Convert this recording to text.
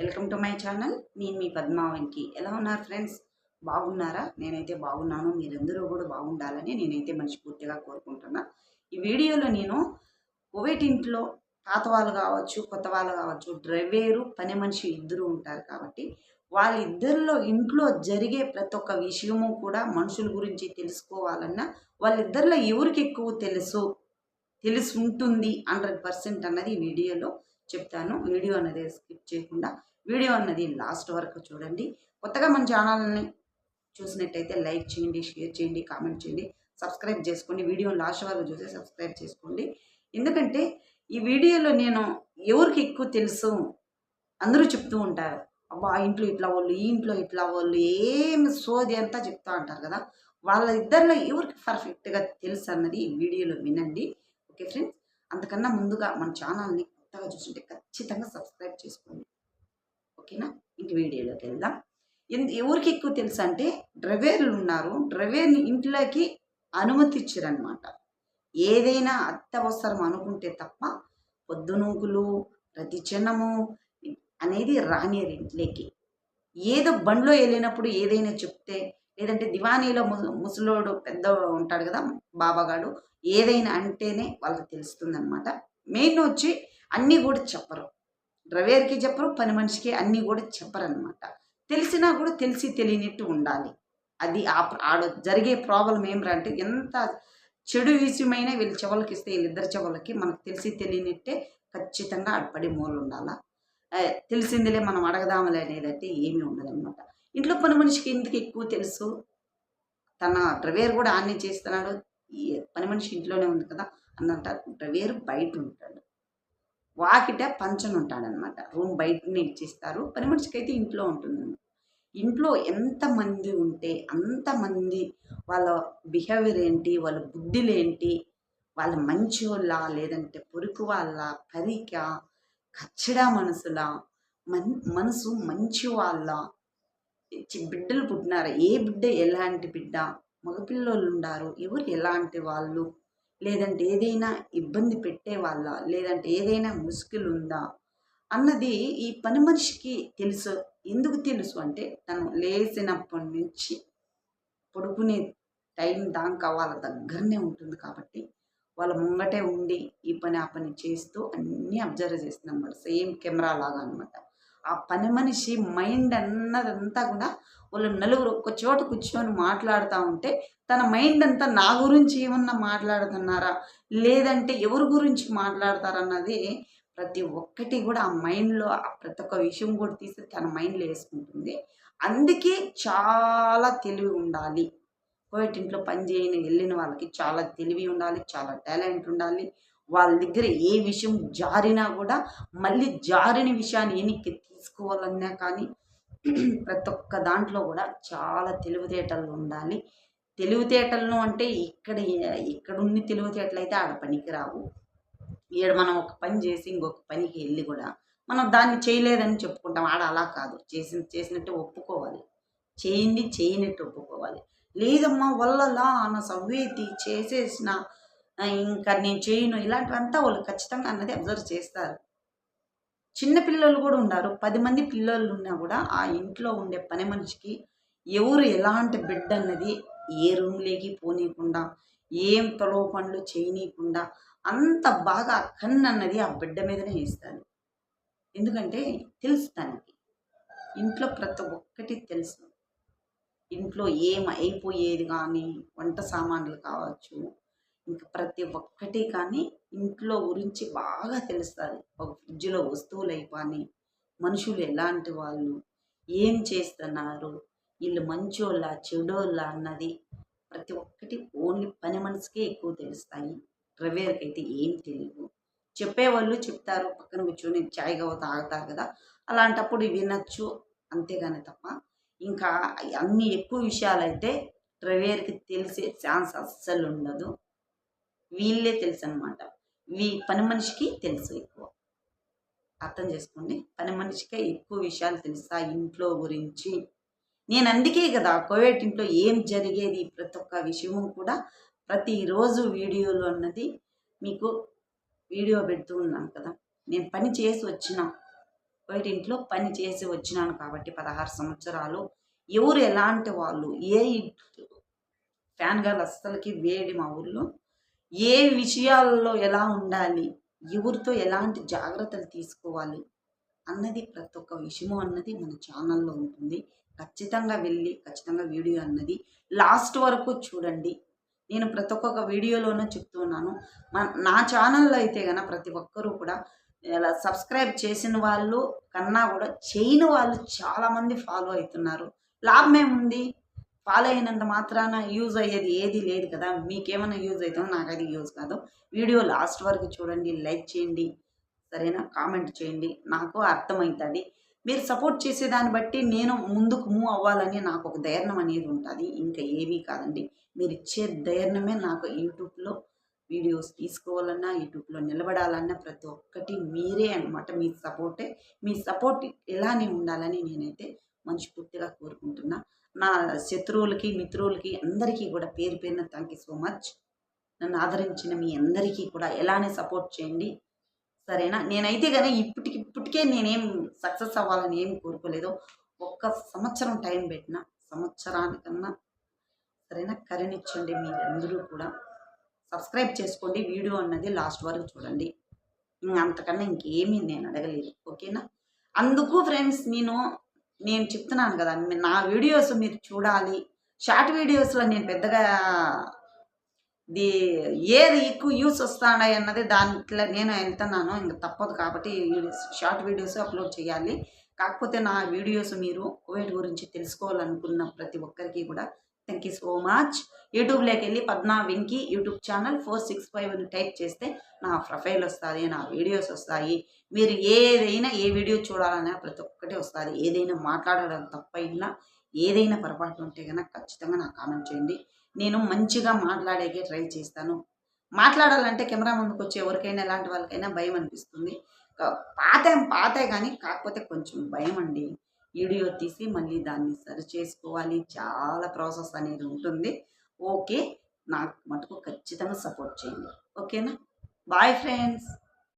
Welcome to my channel. నేను మీ పద్మావంకి ఎలా ఉన్నారు ఫ్రెండ్స్? బాగున్నారా? నేనైతే బాగున్నాను. మీరందరూ కూడా బాగుండాలని నేనైతే మనస్ఫూర్తిగా కోరుకుంటున్నా. ఈ వీడియోలో నేను కోవిడ్ ఇంట్లో పాత వాళ్ళు కావచ్చు కొత్త వాళ్ళు కావచ్చు డ్రైవేరు పని మనిషి ఇద్దరు ఉంటారు కాబట్టి వాళ్ళిద్దరిలో ఇంట్లో జరిగే ప్రతి ఒక్క విషయము కూడా మనుషుల గురించి తెలుసుకోవాలన్నా వాళ్ళిద్దరిలో ఎవరికి ఎక్కువ తెలుసు తెలిసి ఉంటుంది హండ్రెడ్ పర్సెంట్ అన్నది వీడియోలో చెప్తాను. వీడియో అనేది స్కిప్ చేయకుండా వీడియో అన్నది లాస్ట్ వరకు చూడండి. కొత్తగా మన ఛానల్ని చూసినట్టయితే లైక్ చేయండి షేర్ చేయండి కామెంట్ చేయండి. సబ్స్క్రైబ్ చేసుకోండి. వీడియో లాస్ట్ వరకు చూసి సబ్స్క్రైబ్ చేసుకోండి. ఎందుకంటే ఈ వీడియోలో నేను ఎవరికి ఎక్కువ తెలుసు? అందరూ చెప్తూ ఉంటారు. అబ్బా ఆ ఇంట్లో ఇట్లా వాళ్ళు ఈ ఇంట్లో ఇట్లా వాళ్ళు ఏం సోది అంతా చెప్తూ ఉంటారు కదా. వాళ్ళ ఇద్దరిలో ఎవరికి పర్ఫెక్ట్గా తెలుసు అన్నది ఈ వీడియోలో వినండి. ఓకే ఫ్రెండ్స్ అంతకన్నా ముందుగా మన ఛానల్ని కొత్తగా చూస్తుంటే ఖచ్చితంగా సబ్స్క్రైబ్ చేసుకోండి. ఓకేనా? ఇంక వీడియోలోకి వెళ్దాం. ఎందు ఎవరికి ఎక్కువ తెలుసు అంటే డ్రైవర్లు ఉన్నారు. డ్రైవర్ని ఇంట్లోకి అనుమతి ఇచ్చారనమాట ఏదైనా అత్యవసరం అనుకుంటే తప్ప పొద్దునూకులు ప్రతి అనేది రానియరు ఇంట్లోకి. ఏదో బండ్లో వెళ్ళినప్పుడు ఏదైనా చెప్తే లేదంటే దివానీలో ముసలోడు పెద్ద ఉంటాడు కదా బాబాగాడు ఏదైనా అంటేనే వాళ్ళకి తెలుస్తుంది అనమాట మెయిన్ వచ్చి అన్నీ కూడా చెప్పరు. డ్రైవర్కి చెప్పరు పని మనిషికి అన్నీ కూడా చెప్పరనమాట తెలిసినా కూడా తెలిసి తెలియనట్టు ఉండాలి. అది ఆ ఆడ జరిగే ప్రాబ్లం ఏమిరంటే అంటే ఎంత చెడు విషయమైనా వీళ్ళు చెవులకి ఇస్తే వీళ్ళిద్దరు చెవులకి మనకు తెలిసి తెలియనట్టే ఖచ్చితంగా ఆడపడి మూలు ఉండాలా? తెలిసిందిలే మనం అడగదామలే అనేది అయితే ఏమీ ఉండదన్నమాట. ఇంట్లో పని మనిషికి ఎందుకు ఎక్కువ తెలుసు? తన డ్రైవేర్ కూడా ఆన్ని చేస్తున్నాడు. ఈ పని మనిషి ఇంట్లోనే ఉంది కదా అని అంటారు బయట ఉంటాడు. వాకిట పంచను ఉంటాడనమాట రూమ్ బయటనే ఇచ్చేస్తారు. పని మనిషికి అయితే ఇంట్లో ఉంటుంది. ఇంట్లో ఎంతమంది ఉంటే అంతమంది వాళ్ళ బిహేవియర్ ఏంటి వాళ్ళ బుద్ధులు ఏంటి వాళ్ళ మంచి వాళ్ళ లేదంటే పొరుకు వాళ్ళ పరిక కచ్చడా మనసులా మన్ మనసు మంచి వాళ్ళ బిడ్డలు పుట్టినారా ఏ బిడ్డ ఎలాంటి బిడ్డ మగపిల్లోళ్ళు ఉండారు ఎవరు ఎలాంటి వాళ్ళు లేదంటే ఏదైనా ఇబ్బంది పెట్టేవాళ్ళ లేదంటే ఏదైనా ముసుగులు ఉందా అన్నది ఈ పని మనిషికి తెలుసు. ఎందుకు తెలుసు అంటే తను లేచినప్పటి నుంచి పడుకునే టైం దాకా వాళ్ళ దగ్గరనే ఉంటుంది కాబట్టి వాళ్ళ ముంగటే ఉండి ఈ పని ఆ పని చేస్తూ అన్నీ అబ్జర్వ్ చేస్తుంది అనమాట సేమ్ కెమెరా లాగా అనమాట ఆ పని మనిషి మైండ్ అన్నదంతా కూడా వాళ్ళు నలుగురు ఒక్క చోట కూర్చొని మాట్లాడుతూ ఉంటే తన మైండ్ అంతా నా గురించి ఏమన్నా మాట్లాడుతున్నారా? లేదంటే ఎవరి గురించి మాట్లాడతారన్నది ప్రతి ఒక్కటి కూడా ఆ మైండ్లో ఆ ప్రతి ఒక్క విషయం కూడా తీసి తన మైండ్లో వేసుకుంటుంది. అందుకే చాలా తెలివి ఉండాలి. కోవిడ్ ఇంట్లో పని చేయని వెళ్ళిన వాళ్ళకి చాలా తెలివి ఉండాలి చాలా టాలెంట్ ఉండాలి. వాళ్ళ దగ్గర ఏ విషయం జారినా కూడా మళ్ళీ జారిన విషయాన్ని వెనక్కి తీసుకోవాలన్నా కానీ ప్రతి ఒక్క దాంట్లో కూడా చాలా తెలివితేటలు ఉండాలి. తెలివితేటలను అంటే ఇక్కడ ఇక్కడున్ని తెలివితేటలు అయితే ఆడ పనికి రావు ఈడ మనం ఒక పని చేసి ఇంకొక పనికి వెళ్ళి కూడా మనం దాన్ని చేయలేదని చెప్పుకుంటాం. ఆడ అలా కాదు. చేసిన చేసినట్టు ఒప్పుకోవాలి. చేయింది చేయనట్టు ఒప్పుకోవాలి. లేదమ్మా వల్లలా అన్న సవ్వేతి చేసేసిన ఇంకా నేను చేయను. ఇలాంటివంతా వాళ్ళు ఖచ్చితంగా అన్నది అబ్జర్వ్ చేస్తారు. చిన్న పిల్లలు కూడా ఉన్నారు పది మంది పిల్లలు ఉన్నా కూడా ఆ ఇంట్లో ఉండే పని మనిషికి ఎవరు ఎలాంటి బిడ్డ అన్నది ఏ రూమ్లోకి పోనీయకుండా ఏం తొలవ పనులు చేయనీయకుండా అంత బాగా కన్ను అన్నది ఆ బిడ్డ మీదనే ఇస్తాను ఎందుకంటే తెలుసు తనకి ఇంట్లో ప్రతి ఒక్కటి తెలుసు. ఇంట్లో ఏం అయిపోయేది కానీ వంట సామాన్లు కావచ్చు ఇంకా ప్రతి ఒక్కటి కానీ ఇంట్లో గురించి బాగా తెలుస్తుంది. ఒక ఫ్రిడ్జ్లో వస్తువులు అయిపోయి మనుషులు ఎలాంటి వాళ్ళు ఏం చేస్తున్నారు వీళ్ళు మంచోళ్ళ చెడోళ్ళ అన్నది ప్రతి ఒక్కటి ఓన్లీ పని మనసుకే ఎక్కువ తెలుస్తాయి. డ్రైవర్కి అయితే ఏం తెలియదు చెప్పేవాళ్ళు చెప్తారు పక్కన కూర్చొని చాయ్ గవ తాగుతారు కదా అలాంటప్పుడు వినొచ్చు అంతేగాని తప్ప. ఇంకా అన్ని ఎక్కువ విషయాలు అయితే తెలిసే ఛాన్స్ అస్సలు ఉండదు. వీళ్ళే తెలుసు అనమాట వీ పని మనిషికి తెలుసు ఎక్కువ. అర్థం చేసుకోండి. పని మనిషికే ఎక్కువ విషయాలు తెలుసా ఇంట్లో గురించి? నేను అందుకే కదా కోవిడ్ ఇంట్లో ఏం జరిగేది ప్రతి ఒక్క విషయము కూడా ప్రతిరోజు వీడియోలు అన్నది మీకు వీడియో పెడుతూ ఉన్నాను కదా. నేను పని చేసి వచ్చిన కోవిడ్ ఇంట్లో పని చేసి వచ్చినాను కాబట్టి పదహారు సంవత్సరాలు. ఎవరు ఎలాంటి వాళ్ళు? ఏ ఫ్యాన్ గారు అస్సలకి వేడి మా ఊళ్ళో ఏ విషయాల్లో ఎలా ఉండాలి? ఎవరితో ఎలాంటి జాగ్రత్తలు తీసుకోవాలి? అన్నది ప్రతి ఒక్క విషయము అన్నది మన ఛానల్లో ఉంటుంది. ఖచ్చితంగా వెళ్ళి ఖచ్చితంగా వీడియో అన్నది లాస్ట్ వరకు చూడండి. నేను ప్రతి ఒక్క వీడియోలోనూ చెప్తున్నాను మన నా ఛానల్లో అయితే కనుక ప్రతి ఒక్కరూ కూడా ఇలా సబ్స్క్రైబ్ చేసిన వాళ్ళు కన్నా కూడా చేయని వాళ్ళు చాలామంది ఫాలో అవుతున్నారు. లాభం ఏముంది ఫాలో అయినంత మాత్రాన యూజ్ అయ్యేది ఏది లేదు కదా. మీకేమైనా యూజ్ అవుతుందో నాకు అది యూజ్ కాదు. వీడియో లాస్ట్ వరకు చూడండి లైక్ చేయండి సరేనా? కామెంట్ చేయండి. నాకు అర్థమవుతుంది మీరు సపోర్ట్ చేసే దాన్ని బట్టి నేను ముందుకు మూవ్ అవ్వాలని నాకు ఒక ధైర్యం అనేది ఉంటుంది. ఇంకా ఏమీ కాదండి. మీరు ఇచ్చే ధైర్యమే నాకు యూట్యూబ్లో వీడియోస్ తీసుకోవాలన్నా యూట్యూబ్లో నిలబడాలన్నా ప్రతి ఒక్కటి మీరే అనమాట మీ సపోర్టే. మీ సపోర్ట్ ఎలానే ఉండాలని నేనైతే మనస్ఫూర్తిగా కోరుకుంటున్నా. నా శత్రువులకి మిత్రులకి అందరికీ కూడా పేరు పేరున థ్యాంక్ యూ సో మచ్ నన్ను ఆదరించిన మీ అందరికీ కూడా ఎలానే సపోర్ట్ చేయండి. సరేనా? నేనైతే కానీ ఇప్పటికి ఇప్పటికే నేనేం సక్సెస్ అవ్వాలని ఏం కోరుకోలేదు. ఒక్క సంవత్సరం టైం పెట్టిన సంవత్సరానికన్నా సరేనా? కరుణించండి మీరందరూ కూడా. సబ్స్క్రైబ్ చేసుకోండి. వీడియో అన్నది లాస్ట్ వరకు చూడండి. అంతకన్నా ఇంకేమీ నేను అడగలేదు. ఓకేనా? అందుకు ఫ్రెండ్స్ నేను నేను చెప్తున్నాను కదా నా వీడియోస్ మీరు చూడాలి. షార్ట్ వీడియోస్లో నేను పెద్దగా ది ఏది ఎక్కువ యూస్ వస్తాయి అన్నది దాంట్లో నేను వెళ్తున్నాను ఇంక తప్పదు కాబట్టి షార్ట్ వీడియోస్ అప్లోడ్ చేయాలి. కాకపోతే నా వీడియోస్ మీరు కోవిడ్ గురించి తెలుసుకోవాలనుకున్న ప్రతి ఒక్కరికి కూడా థ్యాంక్ యూ సో మచ్ యూట్యూబ్లోకి వెళ్ళి Padma Venki YouTube channel four six five అని టైప్ చేస్తే నా ప్రొఫైల్ వస్తుంది నా వీడియోస్ వస్తాయి. మీరు ఏదైనా ఏ వీడియో చూడాలన్నా ప్రతి ఒక్కటి వస్తుంది. ఏదైనా మాట్లాడడం తప్పైనా ఏదైనా పొరపాటు ఉంటే కనుక ఖచ్చితంగా నాకు కామెంట్ చేయండి. నేను మంచిగా మాట్లాడేకే ట్రై చేస్తాను. మాట్లాడాలంటే కెమెరా ముందుకు వచ్చి ఎవరికైనా ఎలాంటి వాళ్ళకైనా భయం అనిపిస్తుంది. పాత పాతే కానీ కాకపోతే కొంచెం భయం అండి. వీడియో తీసి మళ్ళీ దాన్ని సరి చేసుకోవాలి. చాలా ప్రాసెస్ అనేది ఉంటుంది. ఓకే. నాకు మటుకు ఖచ్చితంగా సపోర్ట్ చేయండి. ఓకేనా? Bye friends.